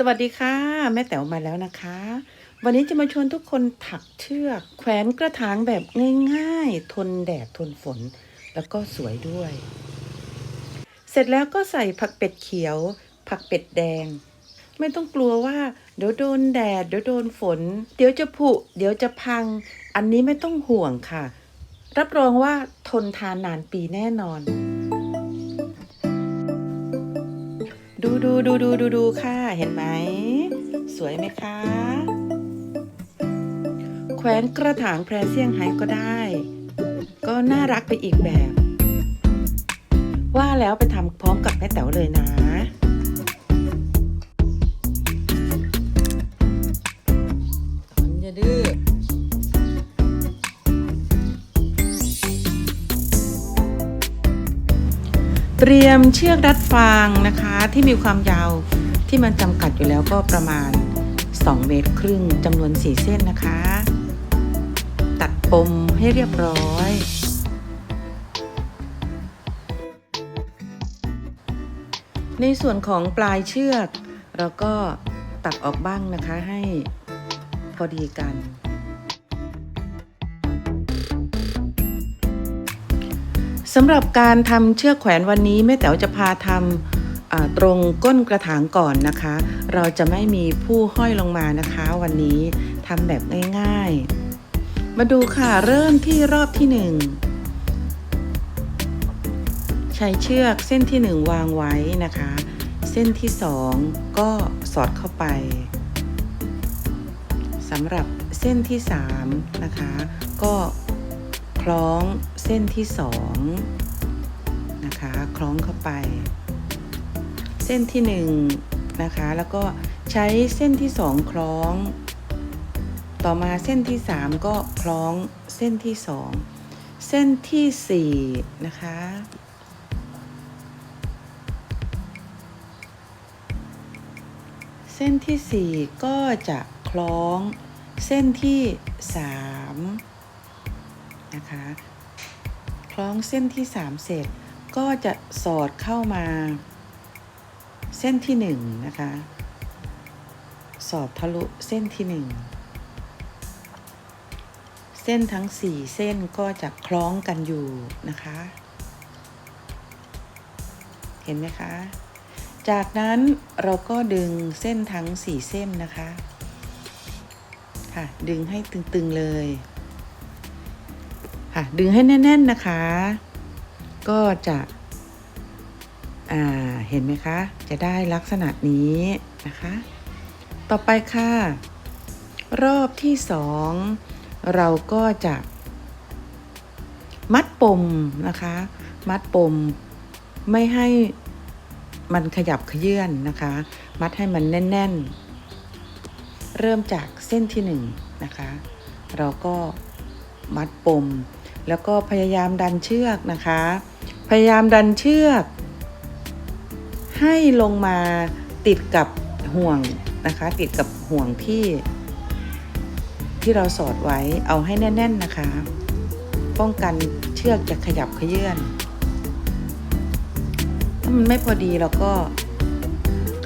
สวัสดีค่ะ แม่แต๋วมาแล้วนะคะ วันนี้จะมาชวนทุกคนถักเชือก แขวนกระถางแบบง่ายๆ ทนแดดทนฝน แล้วก็สวยด้วย เสร็จแล้วก็ใส่ผักเป็ดเขียว ผักเป็ดแดง ไม่ต้องกลัวว่าเดี๋ยวโดนแดดเดี๋ยวโดนฝน เดี๋ยวจะผุ เดี๋ยวจะพัง อันนี้ไม่ต้องห่วงค่ะ รับรองว่าทนทานนานปีแน่นอน ดูดูดูดูดูดูค่ะ เห็นไหม สวยไหมคะ แขวนกระถางแพรเซี่ยงไฮ้ก็ได้ ก็น่ารักไปอีกแบบ ว่าแล้วไปทำพร้อมกับแม่แต๋วเลยนะ เตรียมเชือกรัดฟางนะคะที่มีความยาวที่มันจำกัดอยู่แล้วก็ประมาณ 2 เมตรครึ่งจำนวน 4 เส้นนะคะ ตัดปมให้เรียบร้อย ในส่วนของปลายเชือก เราก็ตัดออกบ้างนะคะให้พอดีกัน สำหรับการทำเชือกแขวนวันนี้แม่แต๋วจะพาทำตรงก้นกระถางก่อนนะคะ เราจะไม่มีผู้ห้อยลงมานะคะ วันนี้ทำแบบง่ายๆ มาดูค่ะเริ่มที่รอบที่หนึ่งใช้เชือกเส้นที่หนึ่งวางไว้นะคะ เส้นที่สองก็สอดเข้าไปสำหรับเส้นที่สามนะคะ ก็ ล้องเส้นที่สองนะคะคล้องเข้าไป เส้นที่หนึ่งนะคะแล้วก็ใช้เส้นที่สองคล้อง ต่อมาเส้นที่สามก็คล้องเส้นที่สองเส้นที่สี่นะคะเส้นที่สี่ก็จะคล้องเส้นที่สาม นะคะ คล้องเส้นที่สามเสร็จก็จะสอดเข้ามา เส้นที่หนึ่งนะคะ สอดทะลุเส้นที่หนึ่งเส้นทั้งสี่เส้นก็จะคล้องกันอยู่นะคะ เห็นไหมคะ จากนั้นเราก็ดึงเส้นทั้งสี่เส้นนะคะ ค่ะ ดึงให้ตึงๆเลย ค่ะ ดึงให้แน่น ๆนะคะ ก็จะอ่าเห็นไหมคะ จะได้ลักษณะนี้นะคะ ต่อไปค่ะ รอบที่สองเราก็จะ มัดปมนะคะ มัดปมไม่ให้มันขยับขยื่นนะคะ มัดให้มันแน่น ๆ เริ่มจากเส้นที่หนึ่งนะคะ เราก็มัดปม แล้วก็พยายามดันเชือกนะคะ พยายามดันเชือก ให้ลงมาติดกับห่วงนะคะ ติดกับห่วงที่ ที่เราสอดไว้เอาให้แน่น ๆนะคะ ป้องกันเชือกจะขยับขยื่นถ้ามันไม่พอดีเราก็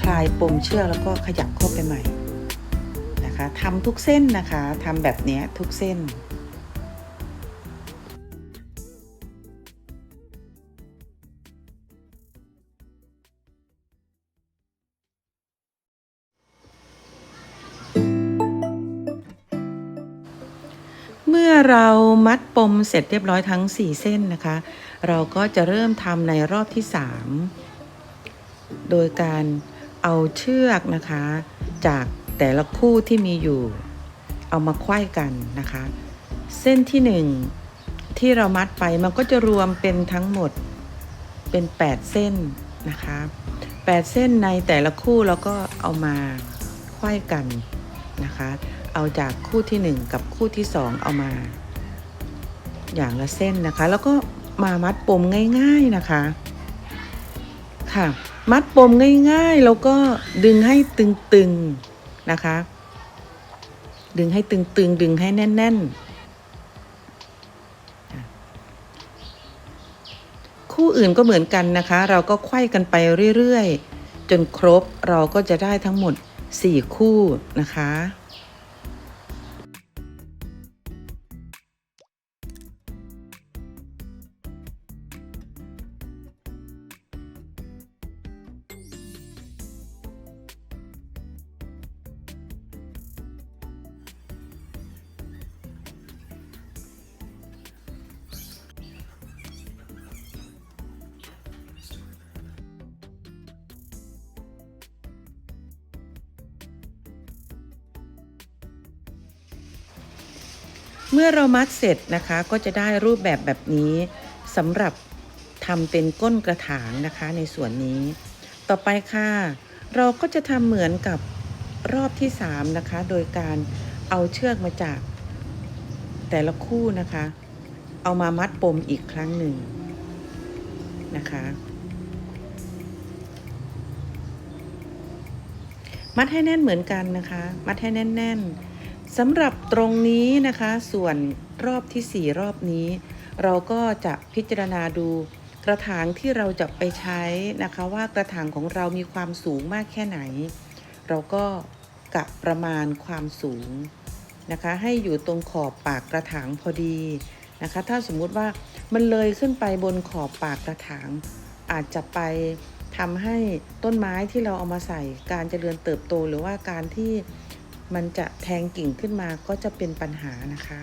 คลายปมเชือกแล้วก็ขยับเข้าไปใหม่นะคะทำทุกเส้นนะคะทำแบบนี้ทุกเส้น เรามัดปมเสร็จเรียบร้อยทั้ง 4 เส้นนะคะ เราก็จะเริ่มทำในรอบที่ 3 โดยการเอาเชือกนะคะ จากแต่ละคู่ที่มีอยู่ เอามาไขว้กันนะคะ เส้นที่ 1 ที่เรามัดไปมันก็จะรวมเป็นทั้งหมดเป็น 8 เส้นนะคะ 8 เส้นในแต่ละคู่เราก็เอามาไขว้กันนะคะ เอาจากคู่ที่ 1 กับคู่ที่ 2 เอามา อย่างละเส้นนะคะ แล้วก็มามัดปมง่ายๆนะคะค่ะ มัดปมง่ายๆ แล้วก็ดึงให้ตึงๆนะคะ ดึงให้ตึงๆ ดึงให้แน่นๆ คู่อื่นก็เหมือนกันนะคะ เราก็ไขว้กันไปเรื่อยๆ จนครบเราก็จะได้ทั้งหมด 4 คู่นะคะ เมื่อเรามัดเสร็จนะคะก็จะได้รูปแบบแบบนี้สำหรับทำเป็นก้นกระถางนะคะในส่วนนี้ ต่อไปค่ะ เราก็จะทำเหมือนกับรอบที่ 3 นะคะ โดยการเอาเชือกมาจากแต่ละคู่นะคะ เอามามัดปมอีกครั้งหนึ่งนะคะ มัดให้แน่นเหมือนกันนะคะ มัดให้แน่น ๆ สำหรับตรงนี้นะคะส่วนรอบที่ 4 รอบนี้ เราก็จะพิจารณาดูกระถางที่เราจะไปใช้นะคะว่ากระถางของเรามีความสูงมากแค่ไหน เราก็กะประมาณความสูงนะคะ ให้อยู่ตรงขอบปากกระถางพอดีนะคะ ถ้าสมมุติว่ามันเลยขึ้นไปบนขอบปากกระถาง อาจจะไปทำให้ต้นไม้ที่เราเอามาใส่การเจริญเติบโตหรือว่าการที่ มันจะแทงกิ่งขึ้นมาก็จะเป็นปัญหานะคะ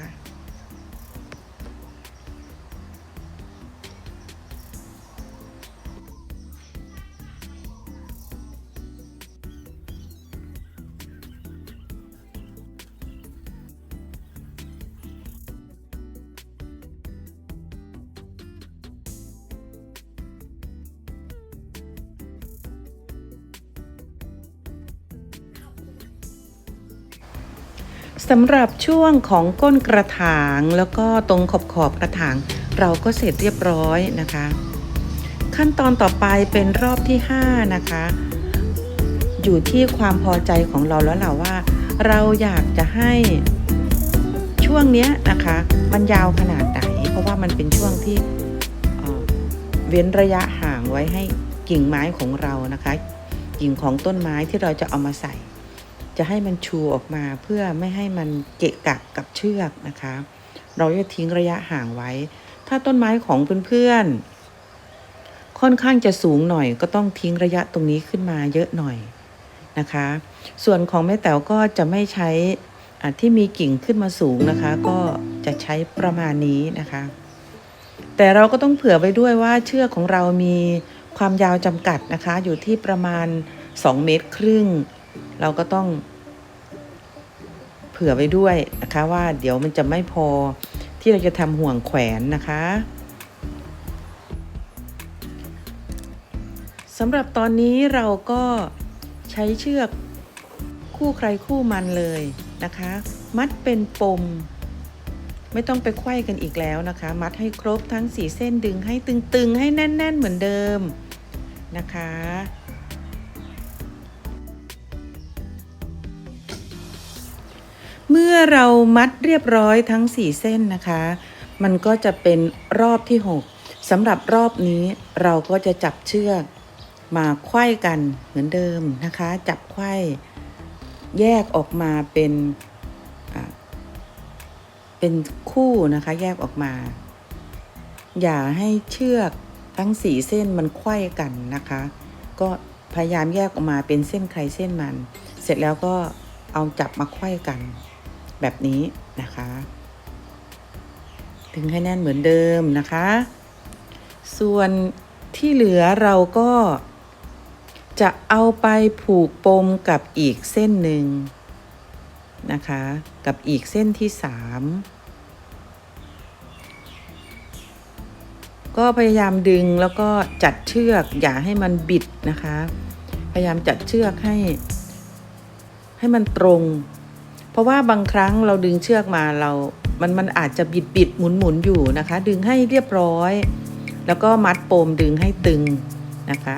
สำหรับช่วงของก้นกระถางแล้วก็ตรงขอบขอบกระถาง เราก็เสร็จเรียบร้อยนะคะ ขั้นตอนต่อไปเป็นรอบที่ 5 นะคะ อยู่ที่ความพอใจของเราแล้วแหละว่า เราอยากจะให้ช่วงเนี้ยนะคะ มันยาวขนาดไหน เพราะว่ามันเป็นช่วงที่เเว้นระยะห่างไว้ให้กิ่งไม้ของเรานะคะ กิ่งของต้นไม้ที่เราจะเอามาใส่ จะให้มันชูออกมาเพื่อไม่ให้มันเกะกะกับเชือกนะคะ เราจะทิ้งระยะห่างไว้ ถ้าต้นไม้ของเพื่อนๆ ค่อนข้างจะสูงหน่อยก็ต้องทิ้งระยะตรงนี้ขึ้นมาเยอะหน่อยนะคะ ส่วนของแม่แต๋วก็จะไม่ใช้อ่ที่มีกิ่งขึ้นมาสูงนะคะ ก็จะใช้ประมาณนี้นะคะ แต่เราก็ต้องเผื่อไว้ด้วยว่าเชือกของเรามีความยาวจำกัดนะคะ อยู่ที่ประมาณ 2 เมตรครึ่ง เราก็ต้องเผื่อไว้ด้วยนะคะว่าเดี๋ยวมันจะไม่พอที่เราจะทำห่วงแขวนนะคะสำหรับตอนนี้เราก็ใช้เชือกคู่ใครคู่มันเลยนะคะ มัดเป็นปม ไม่ต้องไปไขว้กันอีกแล้วนะคะ มัดให้ครบทั้งสี่เส้นดึงให้ตึงๆ ให้แน่น ๆ เหมือนเดิมนะคะ มื่อเรามัดเรียบร้อยทั้ง 4 เส้นนะคะ มันก็จะเป็นรอบที่ 6สำหรับรอบนี้เราก็จะจับเชือกมาไขว้กันเหมือนเดิมนะคะ จับไขว้แยกออกมาเป็นเป็นคู่นะคะ แยกออกมา อย่าให้เชือกทั้งสีเส้นมันไขว้กันนะคะ ก็พยายามแยกออกมาเป็นเส้นใครเส้นมัน เสร็จแล้วก็เอาจับมาไขว้กัน แบบนี้นะคะ ถึงให้แน่นเหมือนเดิมนะคะ ส่วนที่เหลือเราก็จะเอาไปผูกปมกับอีกเส้นหนึ่งนะคะ กับอีกเส้นที่สามก็พยายามดึงแล้วก็จัดเชือกอย่าให้มันบิดนะคะ พยายามจัดเชือกให้ให้มันตรง ราะว่าบางครั้งเราดึงเชือกมาเรา มันมันอาจจะบิดบิดหมุนหมุนอยู่นะคะ ดึงให้เรียบร้อย แล้วก็มัดโปมดึงให้ตึงนะคะ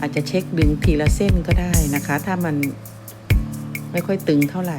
อาจจะเช็คดึงทีละเส้นก็ได้นะคะ ถ้ามันไม่ค่อยตึงเท่าไหร่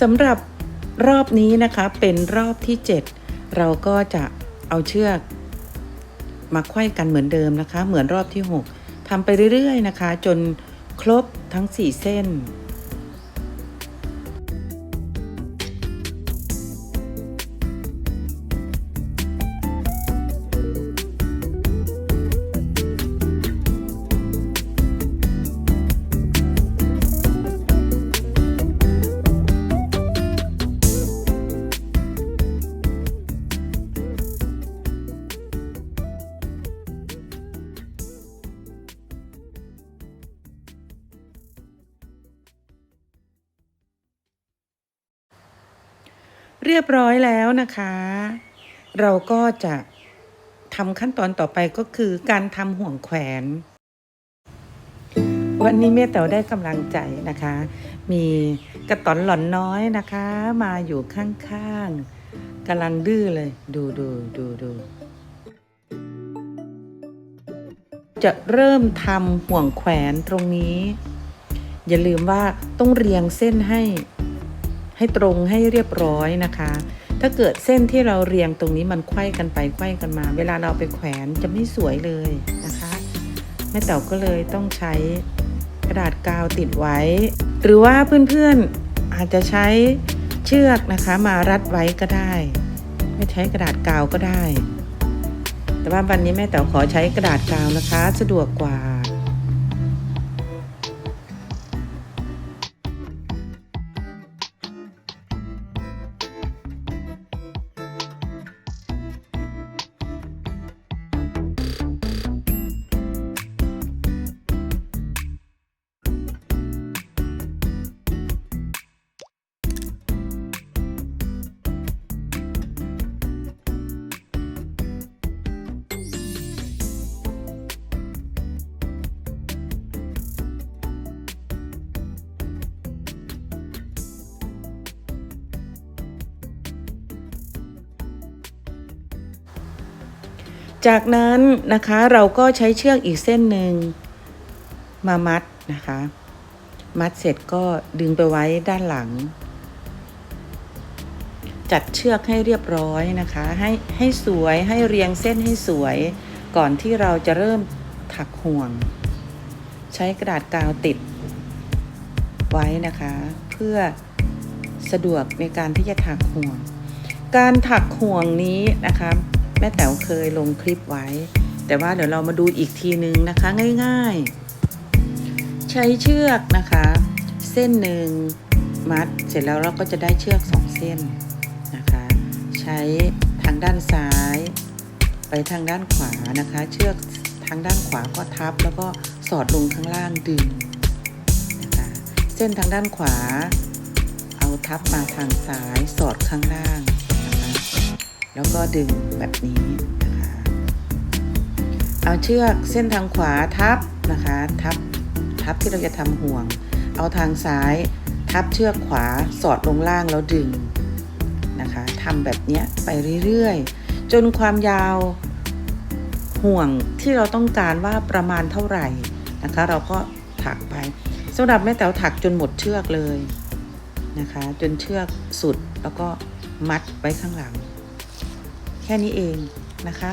สำหรับรอบนี้นะคะเป็นรอบที่ 7 เราก็จะเอาเชือก มาไขว้กันเหมือนเดิมนะคะ เหมือนรอบที่ 6ทำไปเรื่อยๆนะคะ จนครบทั้ง 4 เส้น เรียบร้อยแล้วนะคะ เราก็จะทำขั้นตอนต่อไปก็คือการทำห่วงแขวน วันนี้แม่แต๋วได้กำลังใจนะคะ มีกระตอนหล่อนน้อยนะคะ มาอยู่ข้างๆกำลังดื้อเลย ดูดูดูดูจะเริ่มทำห่วงแขวนตรงนี้ อย่าลืมว่าต้องเรียงเส้นให้ ให้ตรงให้เรียบร้อยนะคะ ถ้าเกิดเส้นที่เราเรียงตรงนี้มันไขว้กันไปไขว้กันมา เวลาเราไปแขวนจะไม่สวยเลยนะคะแม่เต๋าก็เลยต้องใช้กระดาษกาวติดไว้ หรือว่าเพื่อนๆอาจจะใช้เชือกนะคะมารัดไว้ก็ได้ ไม่ใช้กระดาษกาวก็ได้ แต่ว่าวันนี้แม่เต๋าขอใช้กระดาษกาวนะคะ สะดวกกว่า จากนั้นนะคะเราก็ใช้เชือกอีกเส้นหนึ่งมามัดนะคะ มัดเสร็จก็ดึงไปไว้ด้านหลัง จัดเชือกให้เรียบร้อยนะคะ ให้ให้สวยให้เรียงเส้นให้สวย ก่อนที่เราจะเริ่มถักห่วง ใช้กระดาษกาวติดไว้นะคะ เพื่อสะดวกในการที่จะถักห่วง การถักห่วงนี้นะคะ แม่แต๋วเคยลงคลิปไว้ แต่ว่าเดี๋ยวเรามาดูอีกทีนึงนะคะง่ายๆ ใช้เชือกนะคะ เส้นหนึ่งมัดเสร็จแล้วเราก็จะได้เชือกสองเส้นนะคะ ใช้ทางด้านซ้าย ไปทางด้านขวานะคะ เชือกทางด้านขวาก็ทับ แล้วก็สอดลงข้างล่างดึงนะคะเส้นทางด้านขวา เอาทับมาทางซ้ายสอดข้างล่าง แล้วก็ดึงแบบนี้นะคะ เอาเชือกเส้นทางขวาทับนะคะ ทับทับที่เราจะทำห่วง เอาทางซ้ายทับเชือกขวาสอดลงล่างแล้วดึงนะคะทำแบบนี้ไปเรื่อยๆ จนความยาวห่วงที่เราต้องการว่าประมาณเท่าไหร่นะคะ เราก็ถักไปสำหรับแม่แต๋วถักจนหมดเชือกเลยนะคะ จนเชือกสุดแล้วก็มัดไว้ข้างหลัง แค่นี้เองนะคะ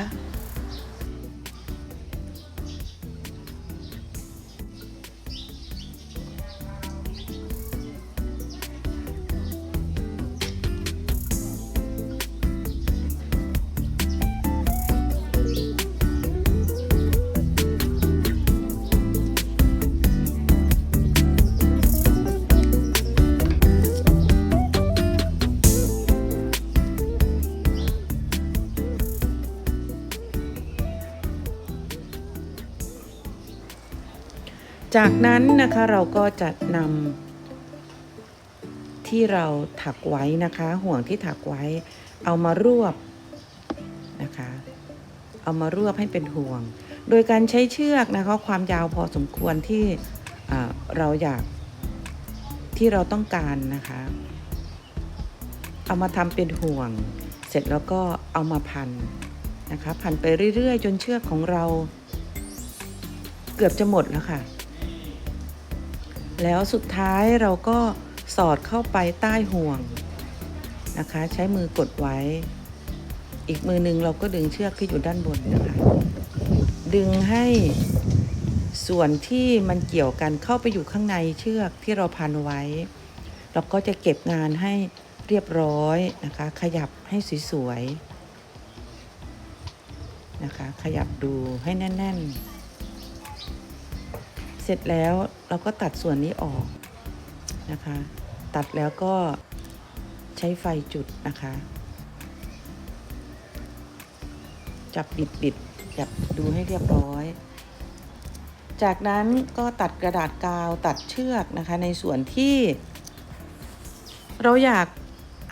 จากนั้นนะคะเราก็จะนำที่เราถักไว้นะคะ ห่วงที่ถักไว้ เอามารวบนะคะ เอามารวบให้เป็นห่วง โดยการใช้เชือกนะคะความยาวพอสมควรที่เราอยากที่เราต้องการนะคะ เอามาทำเป็นห่วง เสร็จแล้วก็เอามาพันนะคะ พันไปเรื่อยๆ จนเชือกของเรา เกือบจะหมดแล้วค่ะ แล้วสุดท้ายเราก็สอดเข้าไปใต้ห่วงนะคะ ใช้มือกดไว้ อีกมือหนึ่งเราก็ดึงเชือกที่อยู่ด้านบนนะคะ ดึงให้ส่วนที่มันเกี่ยวกันเข้าไปอยู่ข้างในเชือกที่เราพันไว้ เราก็จะเก็บงานให้เรียบร้อยนะคะ ขยับให้สวยๆนะคะ ขยับดูให้แน่น ๆ สร็จแล้วเราก็ตัดส่วนนี้ออกนะคะ ตัดแล้วก็ใช้ไฟจุดนะคะ จับบิดบิดจับดูให้เรียบร้อย จากนั้นก็ตัดกระดาษกาวตัดเชือกนะคะ ในส่วนที่ เราอยาก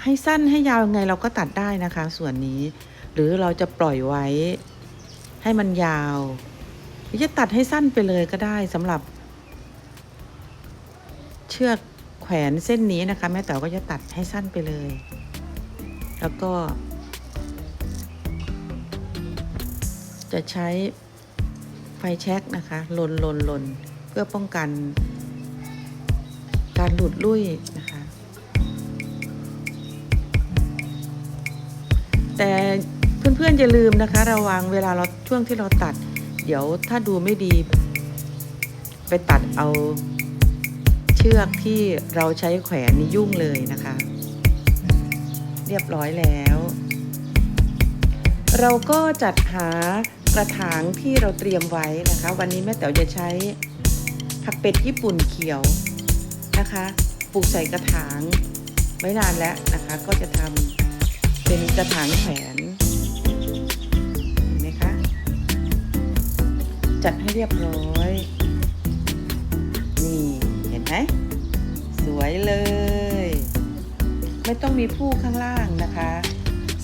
ให้สั้นให้ยาวยังไงเราก็ตัดได้นะคะ ส่วนนี้ หรือเราจะปล่อยไว้ให้มันยาว หรือจะตัดให้สั้นไปเลยก็ได้สำหรับ เชือกแขวนเส้นนี้นะคะ แม่แต๋วก็จะตัดให้สั้นไปเลย แล้วก็ จะใช้ไฟแช็กนะคะลนลนลนเพื่อป้องกัน การหลุดลุ่ยนะคะ แต่เพื่อนๆอย่าลืมนะคะ ระวังเวลาเราช่วงที่เราตัด เดี๋ยวถ้าดูไม่ดี ไปตัดเอาเชือกที่เราใช้แขวนนี่ยุ่งเลยนะคะ เรียบร้อยแล้ว เราก็จัดหากระถางที่เราเตรียมไว้นะคะ วันนี้แม่แต๋วจะใช้ผักเป็ดญี่ปุ่นเขียวนะคะปลูกใส่กระถางไว้นานแล้วนะคะ ก็จะทำเป็นกระถางแขวน จัดให้เรียบร้อย นี่เห็นไหมสวยเลย ไม่ต้องมีผู้ข้างล่างนะคะ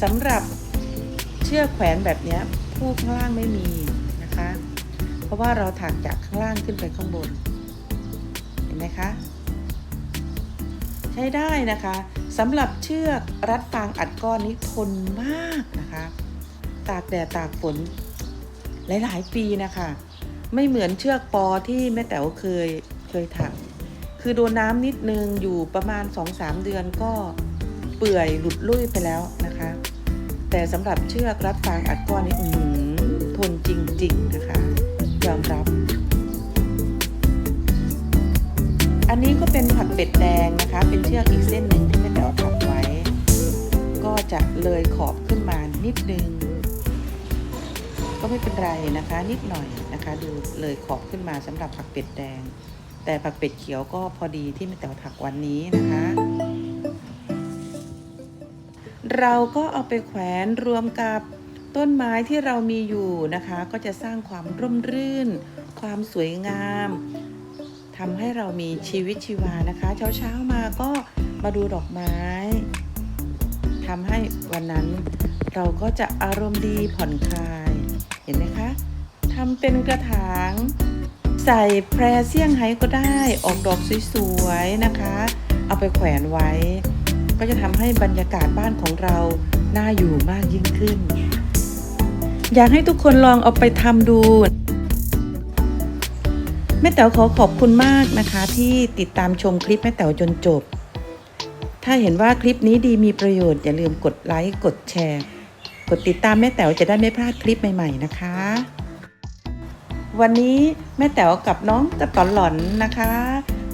สำหรับเชือกแขวนแบบนี้ผู้ข้างล่างไม่มีนะคะ เพราะว่าเราถักจากข้างล่างขึ้นไปข้างบน เห็นไหมคะใช้ได้นะคะสำหรับเชือกรัดฟางอัดก้อนนี้ทนมากนะคะ ตากแดดตากฝน หลาย ๆ ปีนะคะ ไม่เหมือนเชือกปอที่แม่แต๋วเคยเคยถัก คือโดนน้ำนิดนึงอยู่ประมาณ 2-3 เดือนก็เปื่อยหลุดลุ่ยไปแล้วนะคะ แต่สำหรับเชือกรัดฟางอัดก้อนนี้อือหือทนจริง ๆ นะคะ ยอมรับ อันนี้ก็เป็นผักเป็ดแดงนะคะ เป็นเชือกอีกเส้นหนึ่งที่แม่แต๋วถักไว้ ก็จะเลยขอบขึ้นมานิดนึง ก็ไม่เป็นไรนะคะนิดหน่อยนะคะ ดูเลยขอบขึ้นมาสำหรับผักเป็ดแดง แต่ผักเป็ดเขียวก็พอดีที่แม่แต๋วถักวันนี้นะคะ เราก็เอาไปแขวนรวมกับต้นไม้ที่เรามีอยู่นะคะ ก็จะสร้างความร่มรื่น ความสวยงามทำให้เรามีชีวิตชีวานะคะ เช้าเช้าๆมาก็มาดูดอกไม้ทำให้วันนั้นเราก็จะอารมณ์ดีผ่อนคลาย เห็นไหมคะทำเป็นกระถาง ใส่แพรเซี่ยงไฮ้ก็ได้ออกดอกสวยๆนะคะ เอาไปแขวนไว้ ก็จะทำให้บรรยากาศบ้านของเราน่าอยู่มากยิ่งขึ้น อยากให้ทุกคนลองเอาไปทำดูแม่แต๋วขอขอบคุณมากนะคะ ที่ติดตามชมคลิปแม่แต๋วจนจบ ถ้าเห็นว่าคลิปนี้ดีมีประโยชน์อย่าลืมกดไลค์กดแชร์ กดติดตามแม่แต๋วจะได้ไม่พลาดคลิปใหม่ ๆ นะคะ วันนี้แม่แต๋วกับน้องกระตอนหลอนนะคะ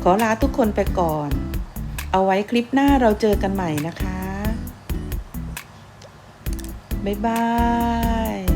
ขอลาทุกคนไปก่อน เอาไว้คลิปหน้าเราเจอกันใหม่นะคะ บ๊ายบาย